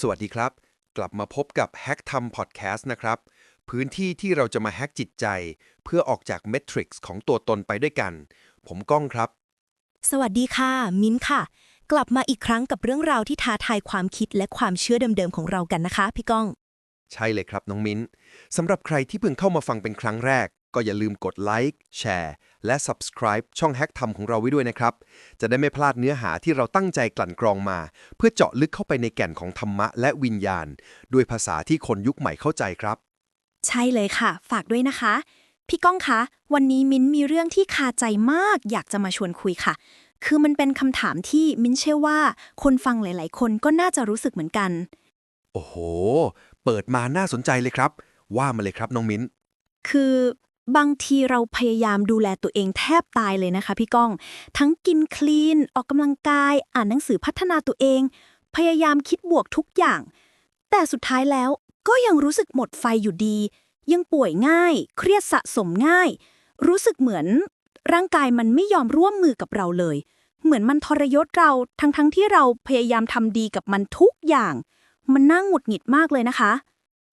สวัสดีครับ กลับมาพบกับ Hack ทำ Podcast นะครับ พื้นที่ที่เราจะมาแฮกจิตใจ เพื่อออกจากเมทริกซ์ของตัวตนไปด้วยกัน ผมก้องครับ สวัสดีค่ะ มิ้นท์ค่ะ กลับมาอีกครั้งกับเรื่องราวที่ท้าทายความคิดและความเชื่อเดิมๆของเรากันนะคะ พี่ก้อง ใช่เลยครับน้องมิ้นสำหรับใครที่เพิ่งเข้ามาฟังเป็นครั้งแรก ก็อย่าลืมกดไลค์แชร์และ Subscribe ช่องแฮกทำของเราไว้ด้วยนะครับ จะได้ไม่พลาดเนื้อหาที่เราตั้งใจกลั่นกรองมา เพื่อเจาะลึกเข้าไปในแก่นของธรรมะและวิญญาณ ด้วยภาษาที่คนยุคใหม่เข้าใจครับ ใช่เลยค่ะ ฝากด้วยนะคะ พี่ก้องคะ วันนี้มิ้นท์มีเรื่องที่คาใจมาก อยากจะมาชวนคุยค่ะ คือมันเป็นคำถามที่มิ้นท์เชื่อว่า คนฟังหลาย ๆ คนก็น่าจะรู้สึกเหมือนกัน โอ้โห เปิดมาน่าสนใจเลยครับ ว่ามาเลยครับน้องมิ้น คือ บางทีเราพยายามดูแลตัวเองแทบตายเลยนะคะพี่ก้อง ทั้งกินคลีน ออกกำลังกาย อ่านหนังสือพัฒนาตัวเอง พยายามคิดบวกทุกอย่าง แต่สุดท้ายแล้วก็ยังรู้สึกหมดไฟอยู่ดี ยังป่วยง่าย เครียดสะสมง่าย รู้สึกเหมือน ร่างกายมันไม่ยอมร่วมมือกับเราเลย เหมือนมันทรยศเราทั้งๆทที่เราพยายามทำดีกับมันทุกอย่าง มันน่าหงุดหงิดมากเลยนะคะ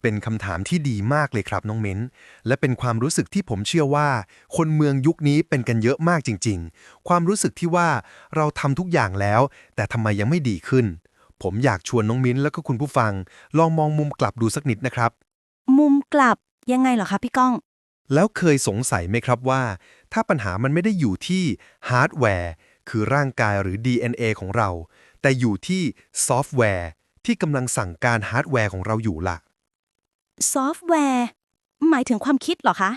เป็นคำถามที่ดีมากเลยครับน้องเม้น และเป็นความรู้สึกที่ผมเชื่อว่า คนเมืองยุคนี้เป็นกันเยอะมากจริง ๆ ความรู้สึกที่ว่าเราทำทุกอย่างแล้ว แต่ทำไมยังไม่ดีขึ้น ผมอยากชวนน้องมิ้นแล้วก็คุณผู้ฟัง ลองมองมุมกลับดูสักนิดนะครับ มุมกลับยังไงเหรอคะพี่ก้อง แล้วเคยสงสัยไหมครับว่า ถ้าปัญหามันไม่ได้อยู่ที่ฮาร์ดแวร์คือร่างกายหรือ DNA ของเรา แต่อยู่ที่ซอฟต์แวร์ที่กำลังสั่งการฮาร์ดแวร์ของเราอยู่ล่ะ ซอฟต์แวร์ หมายถึงความคิดเหรอคะ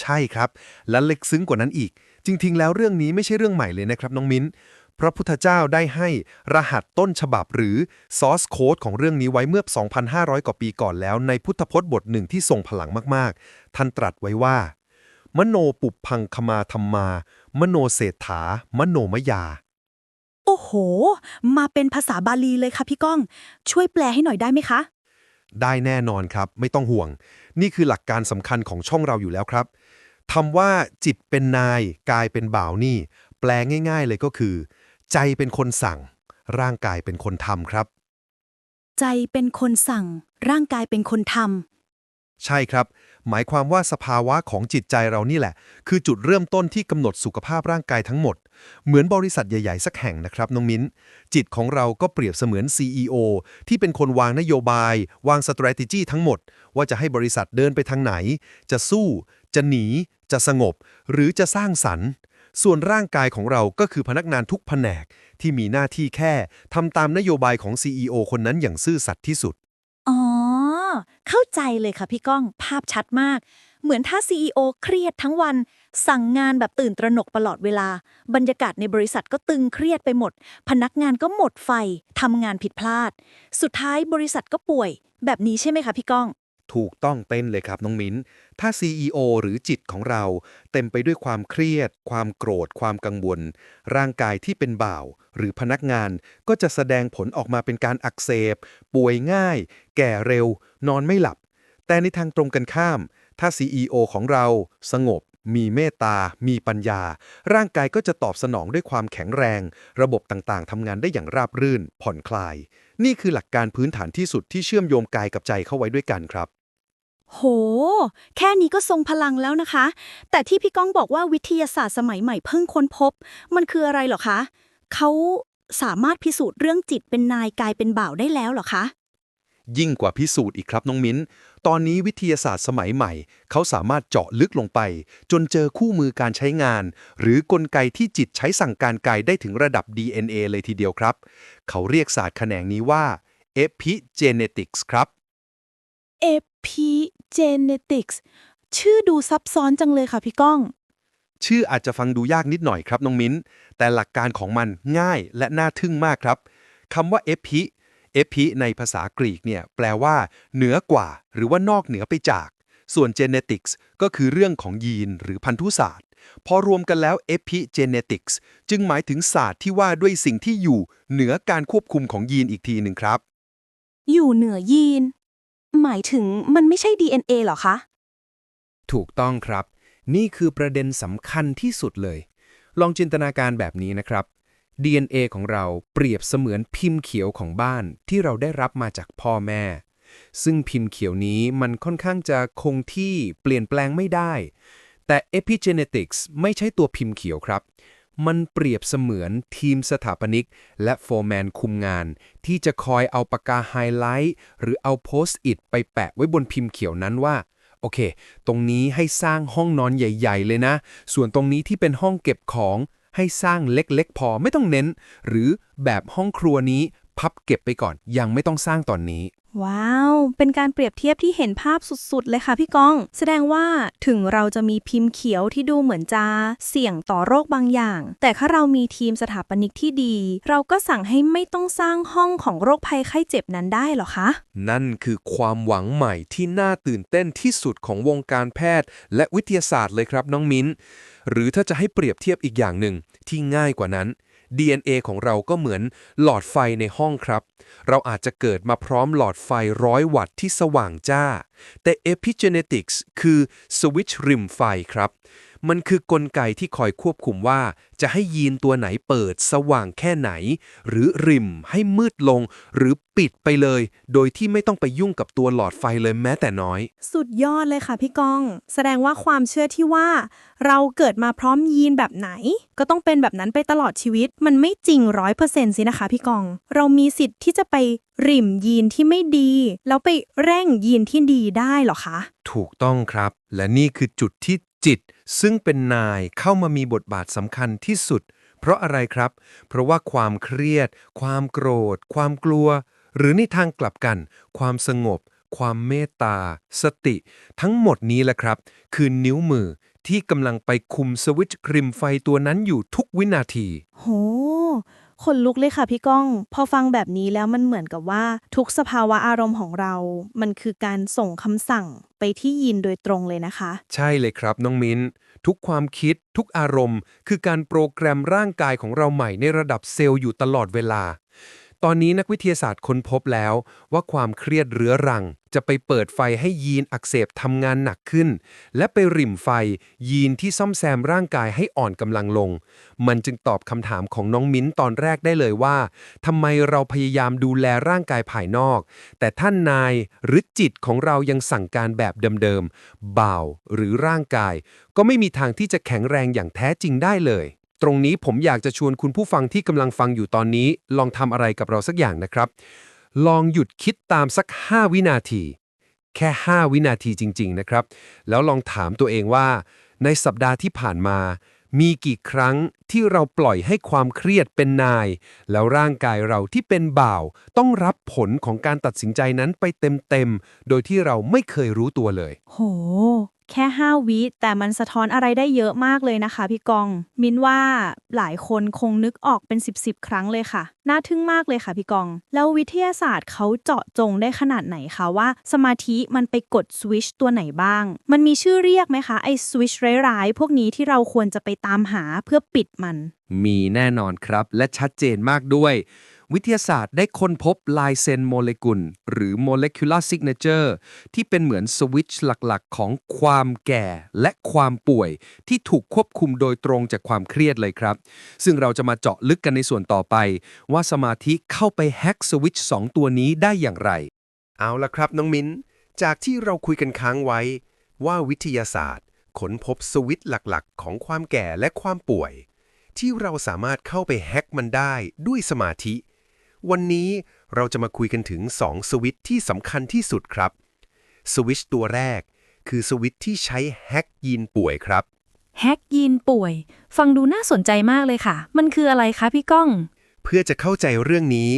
ใช่ครับ และลึกซึ้งกว่านั้นอีก จริง ๆ แล้วเรื่องนี้ไม่ใช่เรื่องใหม่เลยนะครับน้องมิ้น พระพุทธเจ้าได้ให้รหัสต้นฉบับหรือ source code ของเรื่องนี้ไว้เมื่อ 2,500 กว่าปีก่อนแล้ว ในพุทธพจน์บทหนึ่งที่ทรงพลังมากๆ ท่านตรัสไว้ว่า มโนปุพังคมาธรรมา มโนเศรษฐา มโนมยาโอ้โห มาเป็นภาษาบาลีเลยค่ะพี่ก้อง ช่วยแปลให้หน่อยได้ไหมคะ ได้แน่นอนครับ ไม่ต้องห่วง นี่คือหลักการสำคัญของช่องเราอยู่แล้วครับคำว่าจิตเป็นนายกายเป็นบ่าวนี่ แปลง่าย ๆ เลยก็คือ ใจเป็นคนสั่ง ร่างกายเป็นคนทำครับ ใจเป็นคนสั่ง ร่างกายเป็นคนทใช่ครับ หมายความว่าสภาวะของจิตใจเรานี่แหละ คือจุดเริ่มต้นที่กำหนดสุขภาพร่างกายทั้งหมด เหมือนบริษัทใหญ่ๆ สักแห่งนะครับน้องมิ้น จิตของเราก็เปรียบเสมือน CEO ที่เป็นคนวางนโยบาย วาง strategy ทั้งหมด ว่าจะให้บริษัทเดินไปทางไหน จะสู้ จะหนี จะสงบ หรือจะสร้างสรรค์ ส่วนร่างกายของเราก็คือพนักงานทุกแผนกที่มีหน้าที่แค่ทำตามนโยบายของ CEO คนนั้นอย่างซื่อสัตย์ที่สุด เข้าใจเลยค่ะพี่ก้องภาพชัดมาก เหมือนถ้า CEO เครียดทั้งวัน สั่งงานแบบตื่นตระหนกตลอดเวลา บรรยากาศในบริษัทก็ตึงเครียดไปหมด พนักงานก็หมดไฟทำงานผิดพลาด สุดท้ายบริษัทก็ป่วย แบบนี้ใช่ไหมคะพี่ก้อง ถูกต้องเป็นเลยครับน้องมิ้น ถ้า CEO หรือจิตของเรา เต็มไปด้วยความเครียด ความโกรธ ความกังวล ร่างกายที่เป็นบ่าว หรือพนักงานก็จะแสดงผลออกมาเป็นการอักเสบ ป่วยง่าย แก่เร็ว นอนไม่หลับ แต่ในทางตรงกันข้าม ถ้า CEO ของเรา สงบ มีเมตตา มีปัญญา ร่างกายก็จะตอบสนองด้วยความแข็งแรง ระบบต่างๆทำงานได้อย่างราบรื่น ผ่อนคลายนี่คือหลักการพื้นฐานที่สุดที่เชื่อมโยงกายกับใจเข้าไว้ด้วยกันครับ โห แค่นี้ก็ทรงพลังแล้วนะคะ แต่ที่พี่ก้องบอกว่าวิทยาศาสตร์สมัยใหม่เพิ่งค้นพบ มันคืออะไรเหรอคะ เขาสามารถพิสูจน์เรื่องจิตเป็นนายกายเป็นบ่าวได้แล้วเหรอคะ ยิ่งกว่าพิสูจน์อีกครับน้องมิ้น ตอนนี้วิทยาศาสตร์สมัยใหม่ เขาสามารถเจาะลึกลงไป จนเจอคู่มือการใช้งาน หรือกลไกที่จิตใช้สั่งการกายได้ถึงระดับ DNA เลยทีเดียวครับ เขาเรียกศาสตร์แขนงนี้ว่า epigenetics ครับ epigenetics ชื่อดูซับซ้อนจังเลยค่ะพี่ก้อง ชื่ออาจจะฟังดูยากนิดหน่อยครับน้องมิ้น แต่หลักการของมันง่ายและน่าทึ่งมากครับคำว่า epi epi ในภาษากรีกเนี่ยแปลว่า เหนือกว่า หรือว่านอกเหนือไปจาก ส่วน genetics ก็คือเรื่องของยีนหรือพันธุศาสตร์ พอรวมกันแล้ว epigenetics จึงหมายถึงศาสตร์ที่ว่าด้วยสิ่งที่อยู่เหนือการควบคุมของยีนอีกทีหนึ่งครับ อยู่เหนือยีน หมายถึงมันไม่ใช่ DNA เหรอคะ ถูกต้องครับ นี่คือประเด็นสำคัญที่สุดเลย ลองจินตนาการแบบนี้นะครับ DNA ของเราเปรียบเสมือนพิมพ์เขียวของบ้านที่เราได้รับมาจากพ่อแม่ ซึ่งพิมพ์เขียวนี้มันค่อนข้างจะคงที่เปลี่ยนแปลงไม่ได้ แต่ epigenetics ไม่ใช่ตัวพิมพ์เขียวครับ มันเปรียบเสมือนทีมสถาปนิก และโฟร์แมนคุมงาน ที่จะคอยเอาปากกาไฮไลท์หรือเอาโพสต์อิทไปแปะไว้บนพิมพ์เขียวนั้นว่า โอเค ตรงนี้ให้สร้างห้องนอนใหญ่ ๆ เลยนะ ส่วนตรงนี้ที่เป็นห้องเก็บของให้สร้างเล็กๆ พอไม่ต้องเน้น หรือแบบห้องครัวนี้พับเก็บไปก่อนยังไม่ต้องสร้างตอนนี้ ว้าว เป็นการเปรียบเทียบที่เห็นภาพสุดๆ เลยค่ะพี่ก้อง แสดงว่าถึงเราจะมีพิมพ์เขียวที่ดูเหมือนจะเสี่ยงต่อโรคบางอย่าง แต่ถ้าเรามีทีมสถาปนิกที่ดี เราก็สั่งให้ไม่ต้องสร้างห้องของโรคภัยไข้เจ็บนั้นได้หรอคะ นั่นคือความหวังใหม่ที่น่าตื่นเต้นที่สุดของวงการแพทย์ และวิทยาศาสตร์เลยครับน้องมิ้น หรือถ้าจะให้เปรียบเทียบอีกอย่างหนึ่งที่ง่ายกว่านั้น DNA ของเราก็เหมือนหลอดไฟในห้องครับ เราอาจจะเกิดมาพร้อมหลอดไฟร้อยวัตต์ที่สว่างจ้า แต่ epigenetics คือสวิตช์ริมไฟครับ มันคือกลไกที่คอยควบคุมว่าจะให้ยีนตัวไหนเปิดสว่างแค่ไหน หรือริมให้มืดลง หรือปิดไปเลย โดยที่ไม่ต้องไปยุ่งกับตัวหลอดไฟเลยแม้แต่น้อย สุดยอดเลยค่ะพี่ก้อง แสดงว่าความเชื่อที่ว่า เราเกิดมาพร้อมยีนแบบไหน ก็ต้องเป็นแบบนั้นไปตลอดชีวิต มันไม่จริงร้อยเปอร์เซ็นต์สินะคะพี่ก้อง เรามีสิทธิ์ที่จะไปริมยีนที่ไม่ดี แล้วไปเร่งยีนที่ดีได้เหรอคะ ถูกต้องครับ และนี่คือจุดที่ จิตซึ่งเป็นนายเข้ามามีบทบาทสำคัญที่สุด เพราะอะไรครับ เพราะว่าความเครียด ความโกรธ ความกลัว หรือในทางกลับกัน ความสงบ ความเมตตา สติ ทั้งหมดนี้แหละครับ คือนิ้วมือที่กำลังไปคุมสวิตช์ริมไฟตัวนั้นอยู่ทุกวินาที โห คนลุกเลยค่ะพี่ก้อง พอฟังแบบนี้แล้วมันเหมือนกับว่า ทุกสภาวะอารมณ์ของเรา มันคือการส่งคำสั่งไปที่ยีนโดยตรงเลยนะคะ ใช่เลยครับน้องมิ้น ทุกความคิด ทุกอารมณ์ คือการโปรแกรมร่างกายของเราใหม่ในระดับเซลล์อยู่ตลอดเวลา ตอนนี้นักวิทยาศาสตร์ค้นพบแล้วว่าความเครียดเรื้อรัง จะไปเปิดไฟให้ยีนอักเสบทำงานหนักขึ้น และไปริมไฟยีนที่ซ่อมแซมร่างกายให้อ่อนกำลังลง มันจึงตอบคำถามของน้องมิ้นตอนแรกได้เลยว่าทำไมเราพยายามดูแลร่างกายภายนอก แต่ท่านนายหรือจิตของเรายังสั่งการแบบเดิมๆเบาหรือร่างกาย ก็ไม่มีทางที่จะแข็งแรงอย่างแท้จริงได้เลย ตรงนี้ผมอยากจะชวนคุณผู้ฟังที่กำลังฟังอยู่ตอนนี้ ลองทำอะไรกับเราสักอย่างนะครับ ลองหยุดคิดตามสัก 5 วินาที แค่ 5 วินาทีจริง ๆ นะครับ แล้วลองถามตัวเองว่า ในสัปดาห์ที่ผ่านมา มีกี่ครั้งที่เราปล่อยให้ความเครียดเป็นนาย แล้วร่างกายเราที่เป็นบ่าว ต้องรับผลของการตัดสินใจนั้นไปเต็มๆโดยที่เราไม่เคยรู้ตัวเลย โห แค่ 5 วิแต่มันสะท้อนอะไรได้เยอะมากเลยนะคะพี่กอง มินว่าหลายคนคงนึกออกเป็น 10บสครั้งเลยค่ะ น่าทึ่งมากเลยค่ะพี่กอง แล้ววิทยาศาสตร์เขาเจาะจงได้ขนาดไหนคะว่า สมาธิมันไปกดสวิชตัวไหนบ้าง มันมีชื่อเรียกไหมคะ ไอ้สวิชร้ายๆ พวกนี้ที่เราควรจะไปตามหาเพื่อปิดมัน มีแน่นอนครับและชัดเจนมากด้วย วิทยาศาสตร์ได้ค้นพบลายเซ็นโมเลกุล หรือ molecular signature ที่เป็นเหมือนสวิตช์หลักๆ ของความแก่และความป่วย ที่ถูกควบคุมโดยตรงจากความเครียดเลยครับ ซึ่งเราจะมาเจาะลึกกันในส่วนต่อไป ว่าสมาธิเข้าไปแฮ็กสวิตช์สองตัวนี้ได้อย่างไร เอาละครับน้องมิ้น จากที่เราคุยกันค้างไว้ ว่าวิทยาศาสตร์ค้นพบสวิตช์หลักๆ ของความแก่และความป่วยที่เราสามารถเข้าไปแฮ็กมันได้ด้วยสมาธิ วันนี้เราจะมาคุยกันถึง 2 สวิตช์ที่สำคัญที่สุดครับ สวิตช์ตัวแรก คือสวิตช์ที่ใช้แฮ็กยีนป่วยครับ แฮกยีนป่วย ฟังดูน่าสนใจมากเลยค่ะ มันคืออะไรคะพี่ก้อง เพื่อจะเข้าใจเรื่องนี้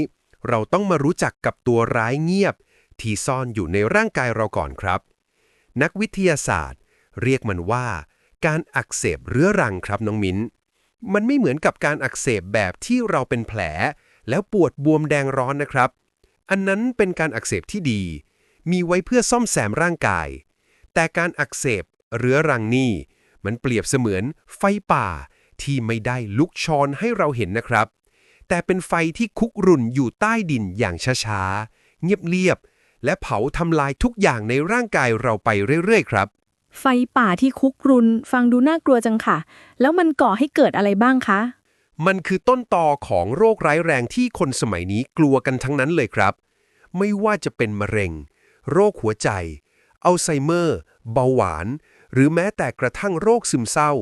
เราต้องมารู้จักกับตัวร้ายเงียบ ที่ซ่อนอยู่ในร่างกายเราก่อนครับ นักวิทยาศาสตร์ เรียกมันว่า การอักเสบเรื้อรังครับน้องมิ้น มันไม่เหมือนกับการอักเสบแบบที่เราเป็นแผล แล้วปวดบวมแดงร้อนนะครับ อันนั้นเป็นการอักเสบที่ดี มีไว้เพื่อซ่อมแซมร่างกาย แต่การอักเสบเรื้อรังนี่มันเปรียบเสมือนไฟป่าที่ไม่ได้ลุกชอนให้เราเห็นนะครับ แต่เป็นไฟที่คุกรุ่นอยู่ใต้ดินอย่างช้าๆ เงียบๆ และเผาทำลายทุกอย่างในร่างกายเราไปเรื่อยๆ ครับ ไฟป่าที่คุกรุนฟังดูน่ากลัวจังค่ะ แล้วมันก่อให้เกิดอะไรบ้างคะ มันคือต้นตอของโรคร้ายแรงที่คนสมัยนี้กลัวกันทั้งนั้นเลยครับ ไม่ว่าจะเป็นมะเร็ง โรคหัวใจ อัลไซเมอร์ เบาหวาน หรือแม้แต่กระทั่งโรคซึมเศร้า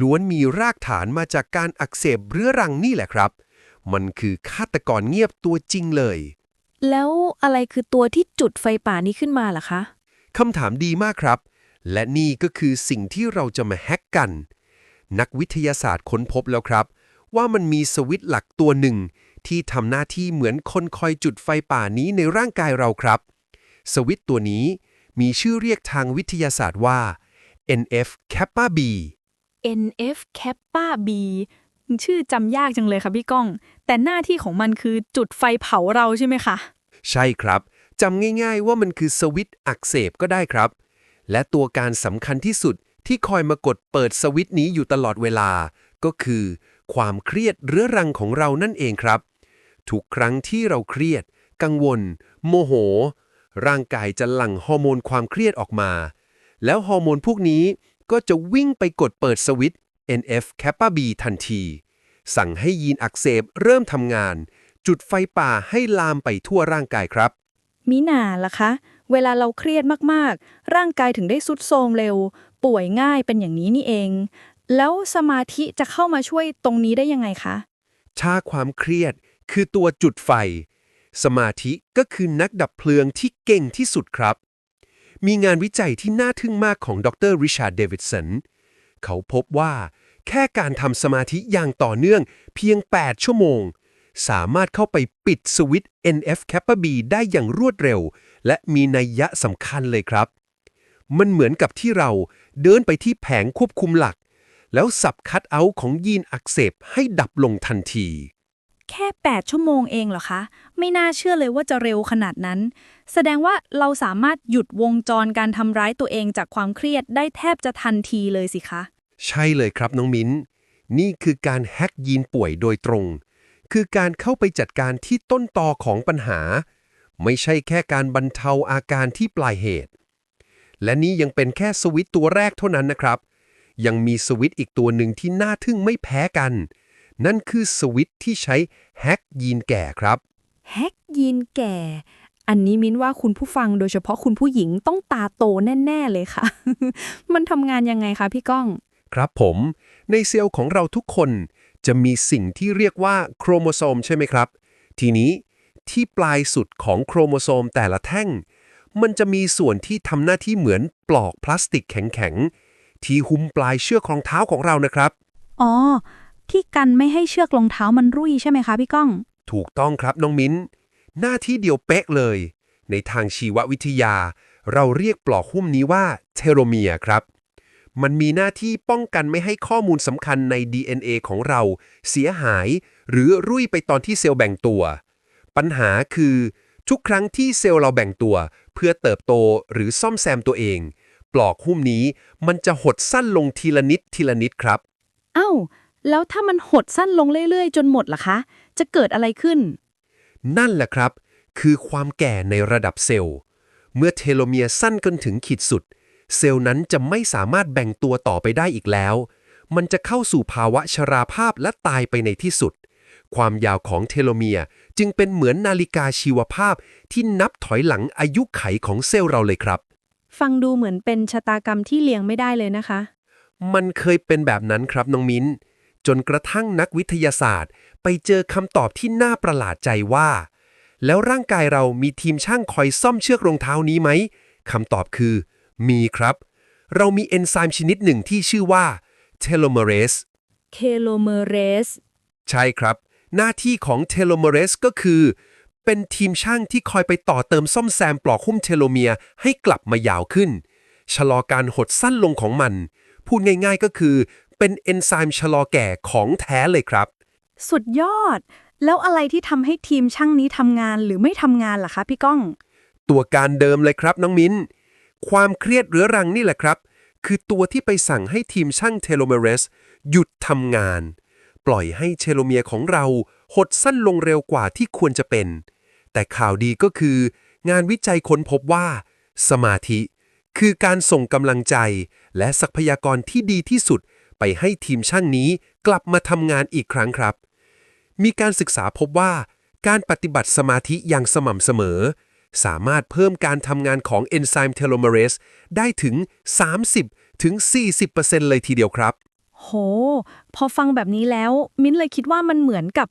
ล้วนมีรากฐานมาจากการอักเสบเรื้อรังนี่แหละครับ มันคือฆาตกรเงียบตัวจริงเลย แล้วอะไรคือตัวที่จุดไฟป่านี้ขึ้นมาล่ะคะคำถามดีมากครับ และนี่ก็คือสิ่งที่เราจะมาแฮกกัน นักวิทยาศาสตร์ค้นพบแล้วครับ ว่ามันมีสวิตช์หลักตัวหนึ่ง ที่ทำหน้าที่เหมือนคนคอยจุดไฟป่านี้ในร่างกายเราครับ สวิตช์ตัวนี้มีชื่อเรียกทางวิทยาศาสตร์ว่า NF kappa B NF kappa B ชื่อจำยากจังเลยค่ะพี่ก้อง แต่หน้าที่ของมันคือจุดไฟเผาเราใช่ไหมคะ ใช่ครับจำง่ายๆว่ามันคือสวิตช์อักเสบก็ได้ครับ และตัวการสำคัญที่สุดที่คอยมากดเปิดสวิตช์นี้อยู่ตลอดเวลา ก็คือ ความเครียดเรื้อรังของเรานั่นเองครับ ทุกครั้งที่เราเครียด กังวล โมโห ร่างกายจะหลั่งฮอร์โมนความเครียดออกมา แล้วฮอร์โมนพวกนี้ก็จะวิ่งไปกดเปิดสวิตช์ NF kappa B ทันที สั่งให้ยีนอักเสบเริ่มทำงาน จุดไฟป่าให้ลามไปทั่วร่างกายครับ มิน่าล่ะคะ เวลาเราเครียดมากๆ ร่างกายถึงได้สุดโทรมเร็ว ป่วยง่ายเป็นอย่างนี้นี่เอง แล้วสมาธิจะเข้ามาช่วยตรงนี้ได้ยังไงคะ ชาความเครียดคือตัวจุดไฟ สมาธิก็คือนักดับเพลิงที่เก่งที่สุดครับ มีงานวิจัยที่น่าทึ่งมากของดรริชาร์ดเดวิดสันเขาพบว่า แค่การทำสมาธิอย่างต่อเนื่องเพียง 8 ชั่วโมง สามารถเข้าไปปิดสวิตช์ NF kappa B ได้อย่างรวดเร็ว และมีนัยยะสำคัญเลยครับ มันเหมือนกับที่เราเดินไปที่แผงควบคุมหลัก แล้วสับคัดเอาท์ของยีนอักเสบให้ดับลงทันที แค่ 8 ชั่วโมงเองเหรอคะ ไม่น่าเชื่อเลยว่าจะเร็วขนาดนั้น แสดงว่าเราสามารถหยุดวงจรการทำร้ายตัวเองจากความเครียดได้แทบจะทันทีเลยสิคะ ใช่เลยครับน้องมิ้น นี่คือการแฮ็กยีนป่วยโดยตรง คือการเข้าไปจัดการที่ต้นตอของปัญหา ไม่ใช่แค่การบรรเทาอาการที่ปลายเหตุ และนี่ยังเป็นแค่สวิตช์ตัวแรกเท่านั้นนะครับ ยังมีสวิตช์อีกตัวหนึ่งที่น่าทึ่งไม่แพ้กัน นั่นคือสวิตช์ที่ใช้แฮ็กยีนแก่ครับแฮกยีนแก่ อันนี้มิ้นว่าคุณผู้ฟังโดยเฉพาะคุณผู้หญิงต้องตาโตแน่ ๆ เลยค่ะ มันทำงานยังไงคะพี่ก้อง ครับผม ในเซลล์ของเราทุกคนจะมีสิ่งที่เรียกว่าโครโมโซมใช่ไหมครับ ทีนี้ที่ปลายสุดของโครโมโซมแต่ละแท่ง มันจะมีส่วนที่ทำหน้าที่เหมือนปลอกพลาสติกแข็งๆ ที่หุ้มปลายเชือกรองเท้าของเรานะครับ อ๋อ ที่กันไม่ให้เชือกรองเท้ามันรุ่ยใช่ไหมคะพี่ก้อง ถูกต้องครับน้องมิ้น หน้าที่เดียวเป๊ะเลย ในทางชีววิทยา เราเรียกปลอกหุ้มนี้ว่าเทโลเมียร์ครับ มันมีหน้าที่ป้องกันไม่ให้ข้อมูลสำคัญใน DNA ของเรา เสียหาย หรือรุ่ยไปตอนที่เซลล์แบ่งตัว ปัญหาคือ ทุกครั้งที่เซลล์เราแบ่งตัว เพื่อเติบโตหรือซ่อมแซมตัวเอง ปลอกหุ้มนี้ มันจะหดสั้นลงทีละนิดทีละนิดครับ เอ้า แล้วถ้ามันหดสั้นลงเรื่อยๆ จนหมดล่ะคะ จะเกิดอะไรขึ้น นั่นแหละครับ คือความแก่ในระดับเซลล์ เมื่อเทโลเมียร์สั้นจนถึงขีดสุด เซลล์นั้นจะไม่สามารถแบ่งตัวต่อไปได้อีกแล้ว มันจะเข้าสู่ภาวะชราภาพและตายไปในที่สุด ความยาวของเทโลเมียร์จึงเป็นเหมือนนาฬิกาชีวภาพที่นับถอยหลังอายุไขของเซลล์เราเลยครับ ฟังดูเหมือนเป็นชะตากรรมที่เลี่ยงไม่ได้เลยนะคะ มันเคยเป็นแบบนั้นครับน้องมิ้น จนกระทั่งนักวิทยาศาสตร์ ไปเจอคำตอบที่น่าประหลาดใจว่า แล้วร่างกายเรามีทีมช่างคอยซ่อมเชือกรองเท้านี้ไหมคำตอบคือ มีครับ เรามีเอนไซม์ชนิดหนึ่งที่ชื่อว่าเทโลเมเรสเคโลเมเรสใช่ครับ หน้าที่ของเทโลเมเรสก็คือ เป็นทีมช่างที่คอยไปต่อเติมซ่อมแซมปลอกหุ้มเทโลเมียร์ให้กลับมายาวขึ้น ชะลอการหดสั้นลงของมัน พูดง่ายๆก็คือ เป็นเอนไซม์ชะลอแก่ของแท้เลยครับ สุดยอด แล้วอะไรที่ทำให้ทีมช่างนี้ทำงานหรือไม่ทำงานล่ะคะพี่ก้อง ตัวการเดิมเลยครับน้องมิ้น ความเครียดเรื้อรังนี่แหละครับ คือตัวที่ไปสั่งให้ทีมช่างเทโลเมเรสหยุดทำงาน ปล่อยให้เทโลเมียร์ของเราหดสั้นลงเร็วกว่าที่ควรจะเป็น แต่ข่าวดีก็คือ งานวิจัยค้นพบว่า สมาธิ คือการส่งกำลังใจ และทรัพยากรที่ดีที่สุด ไปให้ทีมช่างนี้กลับมาทำงานอีกครั้งครับ มีการศึกษาพบว่า การปฏิบัติสมาธิอย่างสม่ำเสมอ สามารถเพิ่มการทำงานของเอนไซม์เทโลเมเรสได้ถึง 30ถึง40%เลยทีเดียวครับ โห พอฟังแบบนี้แล้ว มิ้นเลยคิดว่ามันเหมือนกับ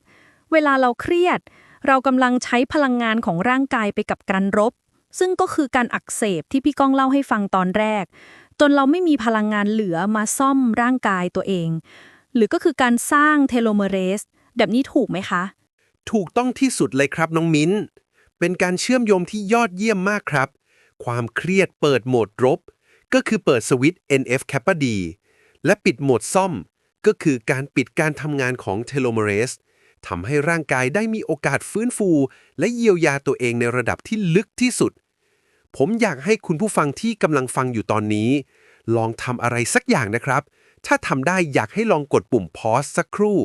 เวลาเราเครียด เรากำลังใช้พลังงานของร่างกายไปกับการรบ ซึ่งก็คือการอักเสบที่พี่ก้องเล่าให้ฟังตอนแรก จนเราไม่มีพลังงานเหลือมาซ่อมร่างกายตัวเอง หรือก็คือการสร้างเทโลเมเรสแบบนี้ถูกไหมคะ ถูกต้องที่สุดเลยครับน้องมิ้น เป็นการเชื่อมโยงที่ยอดเยี่ยมมากครับ ความเครียดเปิดโหมดรบ ก็คือเปิดสวิตช์ NF kappa D และปิดโหมดซ่อม ก็คือการปิดการทำงานของเทโลเมเรส ทำให้ร่างกายได้มีโอกาสฟื้นฟู และเยียวยาตัวเองในระดับที่ลึกที่สุด ผมอยากให้คุณผู้ฟังที่กำลังฟังอยู่ตอนนี้ ลองทำอะไรสักอย่างนะครับ ถ้าทำได้อยากให้ลองกดปุ่ม pause สักครู่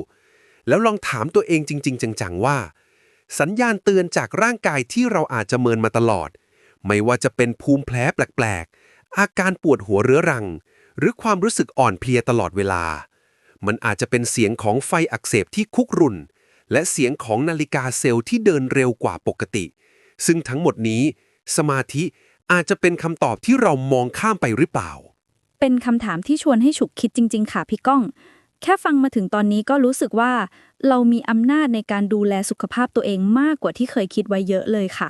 แล้วลองถามตัวเองจริง ๆ จังๆว่า สัญญาณเตือนจากร่างกายที่เราอาจจะเมินมาตลอด ไม่ว่าจะเป็นภูมิแพ้แปลกๆ อาการปวดหัวเรื้อรัง หรือความรู้สึกอ่อนเพลียตลอดเวลามันอาจจะเป็นเสียงของไฟอักเสบที่คุกรุ่น และเสียงของนาฬิกาเซลล์ที่เดินเร็วกว่าปกติ ซึ่งทั้งหมดนี้สมาธิอาจจะเป็นคำตอบที่เรามองข้ามไปหรือเปล่า เป็นคำถามที่ชวนให้ฉุกคิดจริง ๆ ค่ะพี่ก้อง แค่ฟังมาถึงตอนนี้ก็รู้สึกว่า เรามีอำนาจในการดูแลสุขภาพตัวเองมากกว่าที่เคยคิดไว้เยอะเลยค่ะ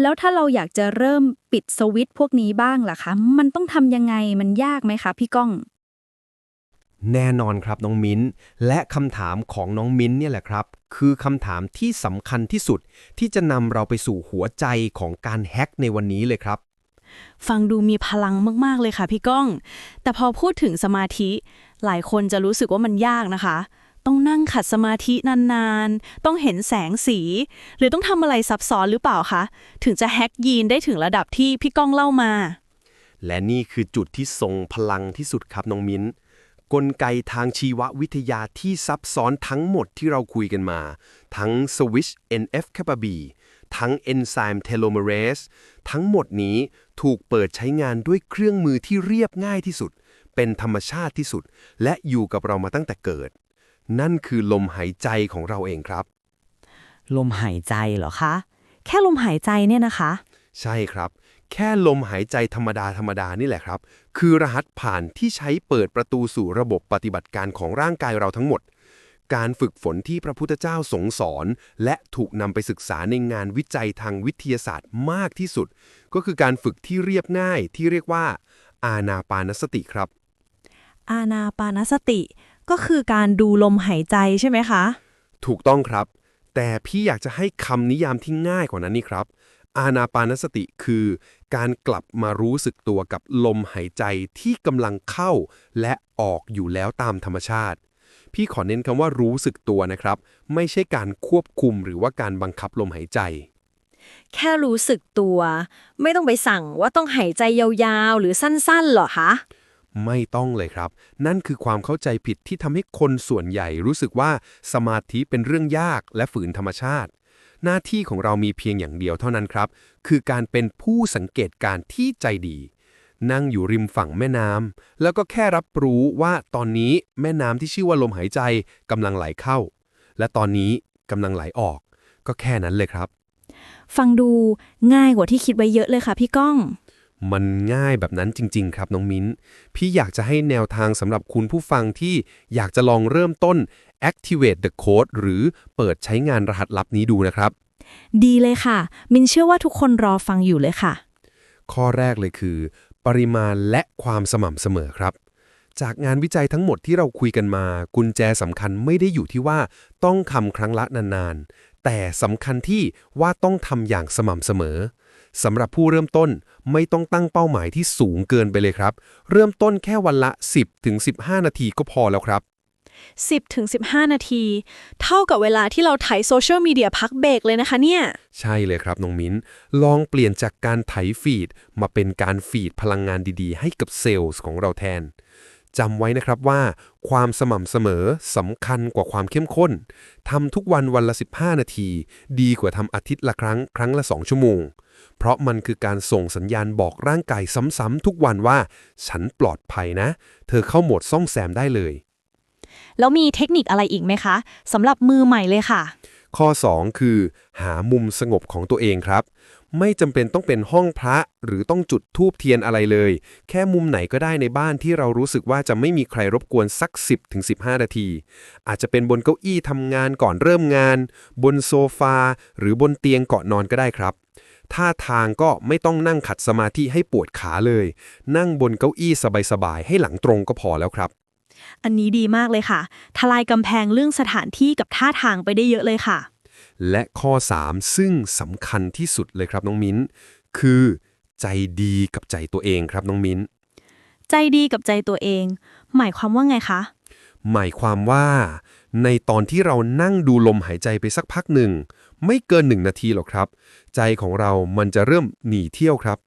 แล้วถ้าเราอยากจะเริ่มปิดสวิตช์พวกนี้บ้างล่ะคะ มันต้องทำยังไงมันยากไหมคะพี่ก้อง แน่นอนครับน้องมิ้น และคำถามของน้องมิ้นเนี่ยแหละครับ คือคำถามที่สำคัญที่สุด ที่จะนำเราไปสู่หัวใจของการแฮ็กในวันนี้เลยครับ ฟังดูมีพลังมาก ๆ เลยค่ะพี่ก้อง แต่พอพูดถึงสมาธิ หลายคนจะรู้สึกว่ามันยากนะคะ ต้องนั่งขัดสมาธินานๆ ต้องเห็นแสงสี หรือต้องทำอะไรซับซ้อนหรือเปล่าคะถึงจะแฮ็กยีนได้ถึงระดับที่พี่ก้องเล่ามา และนี่คือจุดที่ทรงพลังที่สุดครับน้องมิ้น กลไกทางชีววิทยาที่ซับซ้อนทั้งหมดที่เราคุยกันมา ทั้ง Switch NF kappa B ทั้ง Enzyme Telomerase ทั้งหมดนี้ถูกเปิดใช้งานด้วยเครื่องมือที่เรียบง่ายที่สุด เป็นธรรมชาติที่สุด และอยู่กับเรามาตั้งแต่เกิด นั่นคือลมหายใจของเราเองครับ ลมหายใจเหรอคะ แค่ลมหายใจเนี่ยนะคะ ใช่ครับ แค่ลมหายใจธรรมดาธรรมดานี่แหละครับ คือรหัสผ่านที่ใช้เปิดประตูสู่ระบบปฏิบัติการของร่างกายเราทั้งหมด การฝึกฝนที่พระพุทธเจ้าทรงสอน และถูกนำไปศึกษาในงานวิจัยทางวิทยาศาสตร์มากที่สุด ก็คือการฝึกที่เรียบง่ายที่เรียกว่า อานาปานสติครับ อานาปานสติ ก็คือการดูลมหายใจใช่ไหมคะ ถูกต้องครับ แต่พี่อยากจะให้คำนิยามที่ง่ายกว่านั้นนี่ครับอานาปานสติคือ การกลับมารู้สึกตัวกับลมหายใจที่กำลังเข้าและออกอยู่แล้วตามธรรมชาติ พี่ขอเน้นคำว่ารู้สึกตัวนะครับ ไม่ใช่การควบคุมหรือว่าการบังคับลมหายใจ แค่รู้สึกตัว ไม่ต้องไปสั่งว่าต้องหายใจยาวๆ หรือสั้นๆหรอคะไม่ต้องเลยครับ นั่นคือความเข้าใจผิดที่ทำให้คนส่วนใหญ่รู้สึกว่าสมาธิเป็นเรื่องยากและฝืนธรรมชาติ หน้าที่ของเรามีเพียงอย่างเดียวเท่านั้นครับ คือการเป็นผู้สังเกตการณ์ที่ใจดี นั่งอยู่ริมฝั่งแม่น้ำแล้วก็แค่รับรู้ว่าตอนนี้แม่น้ำที่ชื่อว่าลมหายใจกำลังไหลเข้า และตอนนี้กำลังไหลออก ก็แค่นั้นเลยครับ ฟังดูง่ายกว่าที่คิดไว้เยอะเลยค่ะพี่ก้อง มันง่ายแบบนั้นจริง ๆ ครับน้องมิ้น พี่อยากจะให้แนวทางสำหรับคุณผู้ฟังที่อยากจะลองเริ่มต้น activate the code หรือเปิดใช้งานรหัสลับนี้ดูนะครับ ดีเลยค่ะ มินเชื่อว่าทุกคนรอฟังอยู่เลยค่ะ ข้อแรกเลยคือ ปริมาณและความสม่ำเสมอครับ จากงานวิจัยทั้งหมดที่เราคุยกันมา กุญแจสำคัญไม่ได้อยู่ที่ว่าต้องทำครั้งละนานๆ แต่สำคัญที่ว่าต้องทำอย่างสม่ำเสมอ สำหรับผู้เริ่มต้นไม่ต้องตั้งเป้าหมายที่สูงเกินไปเลยครับ เริ่มต้นแค่วันละ 10-15 นาทีก็พอแล้วครับ 10ถึง15 นาที เท่ากับเวลาที่เราถ่ายโซเชียลมีเดียพักเบรกเลยนะคะเนี่ย ใช่เลยครับน้องมิ้น ลองเปลี่ยนจากการไถฟีด มาเป็นการฟีดพลังงานดีๆ ให้กับเซลล์ของเราแทน จำไว้นะครับว่า ความสม่ำเสมอสำคัญกว่าความเข้มข้นทำทุกวันวันละ 15 นาที ดีกว่าทำอาทิตย์ละครั้งครั้งละ 2 ชั่วโมง เพราะมันคือการส่งสัญญาณบอกร่างกายซ้ำๆทุกวันว่า ฉันปลอดภัยนะ เธอเข้าโหมดซ่อมแซมได้เลย แล้วมีเทคนิคอะไรอีกไหมคะสำหรับมือใหม่เลยค่ะ ข้อ 2 คือ หามุมสงบของตัวเองครับ ไม่จำเป็นต้องเป็นห้องพระหรือต้องจุดธูปเทียนอะไรเลย แค่มุมไหนก็ได้ในบ้านที่เรารู้สึกว่าจะไม่มีใครรบกวนสัก 10-15 นาที อาจจะเป็นบนเก้าอี้ทำงานก่อนเริ่มงาน บนโซฟา หรือบนเตียงเกาะนอนก็ได้ครับท่าทางก็ไม่ต้องนั่งขัดสมาธิให้ปวดขาเลย นั่งบนเก้าอี้สบายๆ ให้หลังตรงก็พอแล้วครับ อันนี้ดีมากเลยค่ะ ทลายกำแพงเรื่องสถานที่กับท่าทางไปได้เยอะเลยค่ะ และข้อ 3 ซึ่งสำคัญที่สุดเลยครับน้องมิ้น คือ ใจดีกับใจตัวเองครับน้องมิ้น ใจดีกับใจตัวเอง หมายความว่าไงคะ หมายความว่า ในตอนที่เรานั่งดูลมหายใจไปสักพักหนึ่ง ไม่เกินหนึ่งนาทีหรอกครับ ใจของเรามันจะเริ่มหนีเที่ยวครับ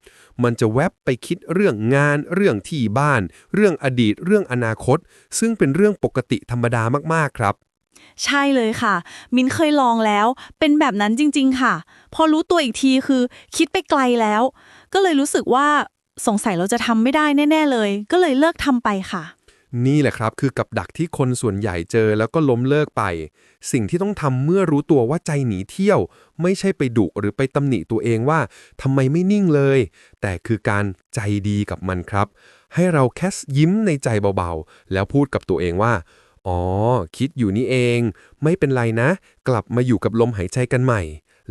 มันจะแวบไปคิดเรื่องงาน เรื่องที่บ้าน เรื่องอดีต เรื่องอนาคต ซึ่งเป็นเรื่องปกติธรรมดามากๆครับ ใช่เลยค่ะ มินเคยลองแล้ว เป็นแบบนั้นจริง ๆ ค่ะ พอรู้ตัวอีกทีคือ คิดไปไกลแล้ว ก็เลยรู้สึกว่าสงสัยเราจะทำไม่ได้แน่ ๆ เลย ก็เลยเลิกทำไปค่ะ นี่แหละครับคือกับดักที่คนส่วนใหญ่เจอแล้วก็ล้มเลิกไป สิ่งที่ต้องทำเมื่อรู้ตัวว่าใจหนีเที่ยว ไม่ใช่ไปดุหรือไปตำหนิตัวเองว่าทำไมไม่นิ่งเลย แต่คือการใจดีกับมันครับ ให้เราแค่ยิ้มในใจเบาๆ แล้วพูดกับตัวเองว่า อ๋อ คิดอยู่นี่เอง ไม่เป็นไรนะ กลับมาอยู่กับลมหายใจกันใหม่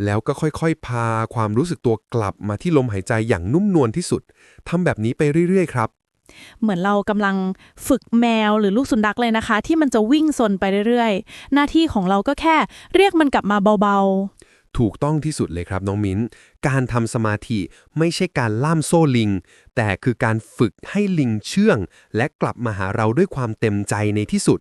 แล้วก็ค่อยๆ พาความรู้สึกตัวกลับมาที่ลมหายใจอย่างนุ่มนวลที่สุด ทำแบบนี้ไปเรื่อยๆ ครับ เหมือนเรากำลังฝึกแมวหรือลูกสุนัขเลยนะคะ ที่มันจะวิ่งซนไปเรื่อยๆ หน้าที่ของเราก็แค่เรียกมันกลับมาเบาๆ ถูกต้องที่สุดเลยครับน้องมิ้น การทำสมาธิไม่ใช่การล่ามโซ่ลิง แต่คือการฝึกให้ลิงเชื่อง และกลับมาหาเราด้วยความเต็มใจในที่สุด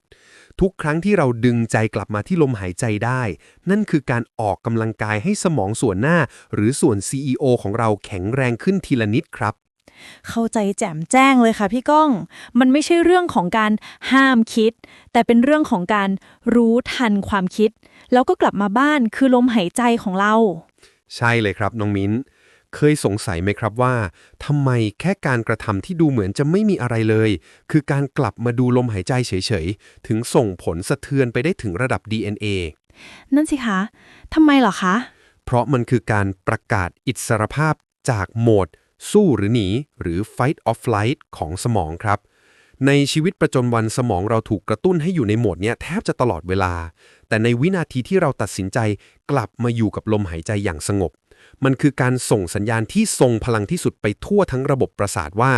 ทุกครั้งที่เราดึงใจกลับมาที่ลมหายใจได้ นั่นคือการออกกำลังกายให้สมองส่วนหน้า หรือส่วน CEO ของเราแข็งแรงขึ้นทีละนิดครับ เข้าใจแจ่มแจ้งเลยค่ะพี่ก้อง มันไม่ใช่เรื่องของการห้ามคิด แต่เป็นเรื่องของการรู้ทันความคิด แล้วก็กลับมาบ้านคือลมหายใจของเรา ใช่เลยครับน้องมิ้น เคยสงสัยไหมครับว่าทำไมแค่การกระทำที่ดูเหมือนจะไม่มีอะไรเลย คือการกลับมาดูลมหายใจเฉยๆ ถึงส่งผลสะเทือนไปได้ถึงระดับ DNA นั่นสิคะทำไมเหรอคะ เพราะมันคือการประกาศอิสรภาพจากโหมด สู้หรือหนี หรือ fight or flight ของสมองครับ ในชีวิตประจำวันสมองเราถูกกระตุ้นให้อยู่ในโหมดเนี้ยแทบจะตลอดเวลา แต่ในวินาทีที่เราตัดสินใจกลับมาอยู่กับลมหายใจอย่างสงบ มันคือการส่งสัญญาณที่ทรงพลังที่สุดไปทั่วทั้งระบบประสาทว่า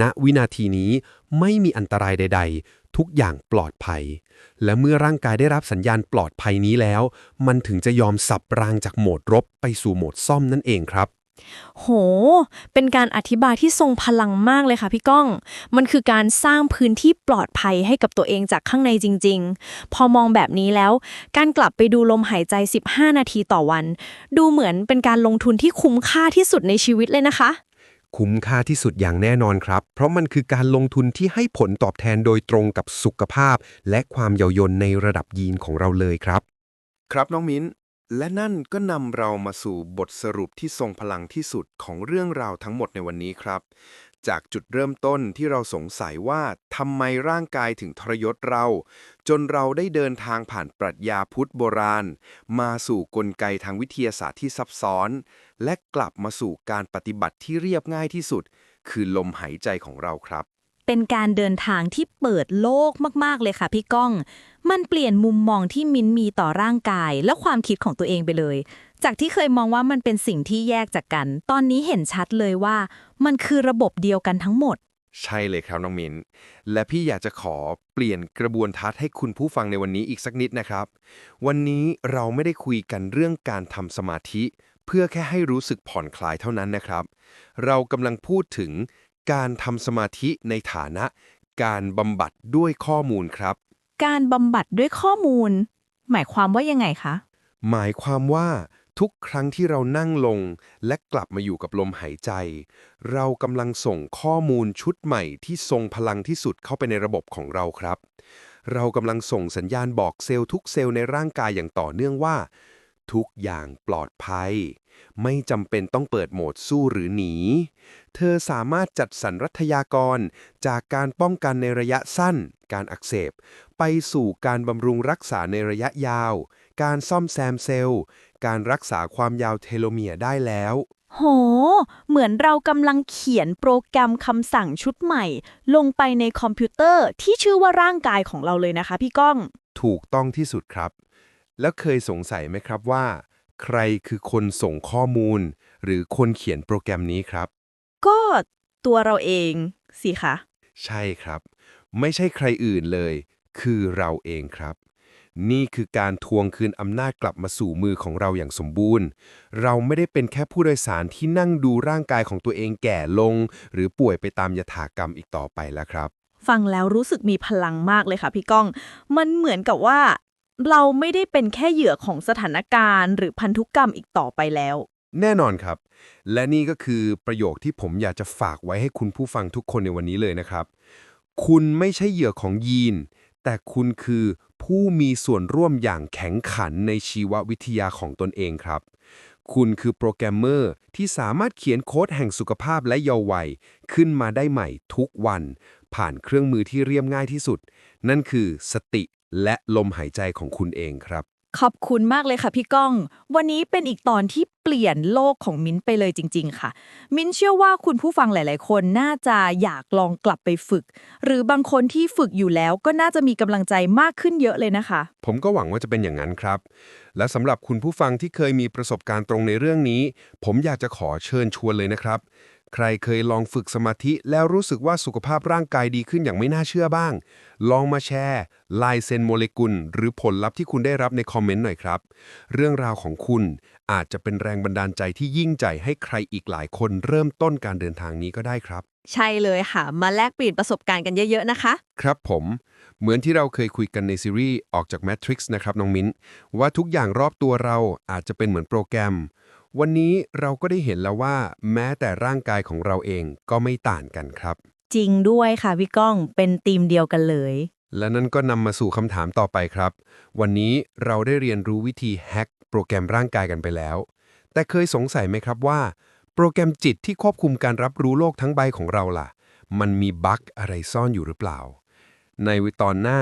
ณวินาทีนี้ไม่มีอันตรายใด ๆทุกอย่างปลอดภัย และเมื่อร่างกายได้รับสัญญาณปลอดภัยนี้แล้ว มันถึงจะยอมสับรางจากโหมดรบไปสู่โหมดซ่อมนั่นเองครับ โห เป็นการอธิบายที่ทรงพลังมากเลยค่ะพี่ก้อง มันคือการสร้างพื้นที่ปลอดภัยให้กับตัวเองจากข้างในจริง ๆ พอมองแบบนี้แล้ว การกลับไปดูลมหายใจ 15 นาทีต่อวัน ดูเหมือนเป็นการลงทุนที่คุ้มค่าที่สุดในชีวิตเลยนะคะ คุ้มค่าที่สุดอย่างแน่นอนครับ เพราะมันคือการลงทุนที่ให้ผลตอบแทนโดยตรงกับสุขภาพ และความเยาวยนในระดับยีนของเราเลยครับ ครับน้องมิ้น และนั่นก็นำเรามาสู่บทสรุปที่ทรงพลังที่สุดของเรื่องราวทั้งหมดในวันนี้ครับ จากจุดเริ่มต้นที่เราสงสัยว่าทำไมร่างกายถึงทรยศเรา จนเราได้เดินทางผ่านปรัชญาพุทธโบราณ มาสู่กลไกทางวิทยาศาสตร์ที่ซับซ้อน และกลับมาสู่การปฏิบัติที่เรียบง่ายที่สุด คือลมหายใจของเราครับ เป็นการเดินทางที่เปิดโลกมากๆเลยค่ะพี่ก้อง มันเปลี่ยนมุมมองที่มิ้นมีต่อร่างกาย และความคิดของตัวเองไปเลย จากที่เคยมองว่ามันเป็นสิ่งที่แยกจากกัน ตอนนี้เห็นชัดเลยว่า มันคือระบบเดียวกันทั้งหมด ใช่เลยครับน้องมิน และพี่อยากจะขอเปลี่ยนกระบวนทัศน์ให้คุณผู้ฟังในวันนี้อีกสักนิดนะครับ วันนี้เราไม่ได้คุยกันเรื่องการทำสมาธิ เพื่อแค่ให้รู้สึกผ่อนคลายเท่านั้นนะครับ เรากำลังพูดถึง การทำสมาธิในฐานะ การบำบัดด้วยข้อมูลครับ การบำบัดด้วยข้อมูล หมายความว่ายังไงคะ หมายความว่าทุกครั้งที่เรานั่งลงและกลับมาอยู่กับลมหายใจ เรากำลังส่งข้อมูลชุดใหม่ที่ทรงพลังที่สุดเข้าไปในระบบของเราครับ เรากำลังส่งสัญญาณบอกเซลล์ทุกเซลล์ในร่างกายอย่างต่อเนื่องว่า ทุกอย่างปลอดภัย ไม่จำเป็นต้องเปิดโหมดสู้หรือหนี เธอสามารถจัดสรรรัฐยากร จากการป้องกันในระยะสั้น การอักเสบ ไปสู่การบำรุงรักษาในระยะยาว การซ่อมแซมเซลล์ การรักษาความยาวเทโลเมียร์ได้แล้ว โห เหมือนเรากำลังเขียนโปรแกรมคำสั่งชุดใหม่ ลงไปในคอมพิวเตอร์ที่ชื่อว่าร่างกายของเราเลยนะคะ พี่ก้อง ถูกต้องที่สุดครับ แล้วเคยสงสัยไหมครับว่า ใครคือคนส่งข้อมูล หรือคนเขียนโปรแกรมนี้ครับ ก็ตัวเราเองสิคะ ใช่ครับ ไม่ใช่ใครอื่นเลย คือเราเองครับ นี่คือการทวงคืนอำนาจกลับมาสู่มือของเราอย่างสมบูรณ์ เราไม่ได้เป็นแค่ผู้โดยสารที่นั่งดูร่างกายของตัวเองแก่ลง หรือป่วยไปตามยถากรรมอีกต่อไปแล้วครับ ฟังแล้วรู้สึกมีพลังมากเลยค่ะพี่ก้อง มันเหมือนกับว่า เราไม่ได้เป็นแค่เหยื่อของสถานการณ์ หรือพันธุกรรมอีกต่อไปแล้ว แน่นอนครับ และนี่ก็คือประโยคที่ผมอยากจะฝากไว้ให้คุณผู้ฟังทุกคนในวันนี้เลยนะครับ คุณไม่ใช่เหยื่อของยีน แต่คุณคือผู้มีส่วนร่วมอย่างแข็งขันในชีววิทยาของตนเองครับ คุณคือโปรแกรมเมอร์ที่สามารถเขียนโค้ดแห่งสุขภาพและเยาว์วัย ขึ้นมาได้ใหม่ทุกวัน ผ่านเครื่องมือที่เรียบง่ายที่สุด นั่นคือสติ และลมหายใจของคุณเองครับ ขอบคุณมากเลยค่ะพี่ก้อง วันนี้เป็นอีกตอนที่เปลี่ยนโลกของมิ้นท์ไปเลยจริง ๆ ค่ะ มิ้นท์เชื่อว่าคุณผู้ฟังหลาย ๆ คนน่าจะอยากลองกลับไปฝึก หรือบางคนที่ฝึกอยู่แล้วก็น่าจะมีกำลังใจมากขึ้นเยอะเลยนะคะ ผมก็หวังว่าจะเป็นอย่างนั้นครับ และสำหรับคุณผู้ฟังที่เคยมีประสบการณ์ตรงในเรื่องนี้ ผมอยากจะขอเชิญชวนเลยนะครับ ใครเคยลองฝึกสมาธิแล้วรู้สึกว่าสุขภาพร่างกายดีขึ้นอย่างไม่น่าเชื่อบ้าง ลองมาแชร์ลายเซ็นโมเลกุล หรือผลลัพธ์ที่คุณได้รับในคอมเมนต์หน่อยครับ เรื่องราวของคุณอาจจะเป็นแรงบันดาลใจที่ยิ่งใหญ่ให้ใครอีกหลายคนเริ่มต้นการเดินทางนี้ก็ได้ครับ ใช่เลยค่ะ มาแลกเปลี่ยนประสบการณ์กันเยอะ ๆ นะคะ ครับผม เหมือนที่เราเคยคุยกันในซีรีส์ออกจาก Matrix นะครับน้องมิ้นว่าทุกอย่างรอบตัวเราอาจจะเป็นเหมือนโปรแกรม วันนี้เราก็ได้เห็นแล้วว่า แม้แต่ร่างกายของเราเองก็ไม่ต่างกันครับ จริงด้วยค่ะพี่ก้องเป็นทีมเดียวกันเลย และนั่นก็นำมาสู่คำถามต่อไปครับ วันนี้เราได้เรียนรู้วิธีแฮ็กโปรแกรมร่างกายกันไปแล้ว แต่เคยสงสัยไหมครับว่า โปรแกรมจิตที่ควบคุมการรับรู้โลกทั้งใบของเราล่ะ มันมีบั๊กอะไรซ่อนอยู่หรือเปล่า ในตอนหน้า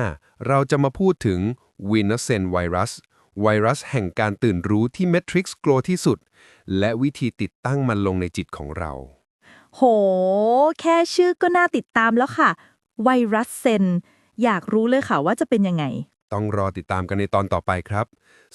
เราจะมาพูดถึง w i n n e s c e n ไวรัส ไวรัสแห่งการตื่นรู้ที่ Matrix กลัวที่สุด และวิธีติดตั้งมันลงในจิตของเรา โห แค่ชื่อก็น่าติดตามแล้วค่ะ ไวรัสเซน อยากรู้เลยค่ะว่าจะเป็นยังไง ต้องรอติดตามกันในตอนต่อไปครับ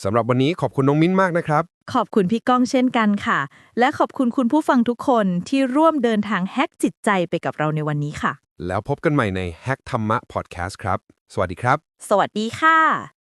สำหรับวันนี้ขอบคุณน้องมิ้นมากนะครับ ขอบคุณพี่ก้องเช่นกันค่ะ และขอบคุณคุณผู้ฟังทุกคนที่ร่วมเดินทางแฮกจิตใจไปกับเราในวันนี้ค่ะ แล้วพบกันใหม่ใน Hack ธรรมะ Podcast ครับ สวัสดีครับ สวัสดีค่ะ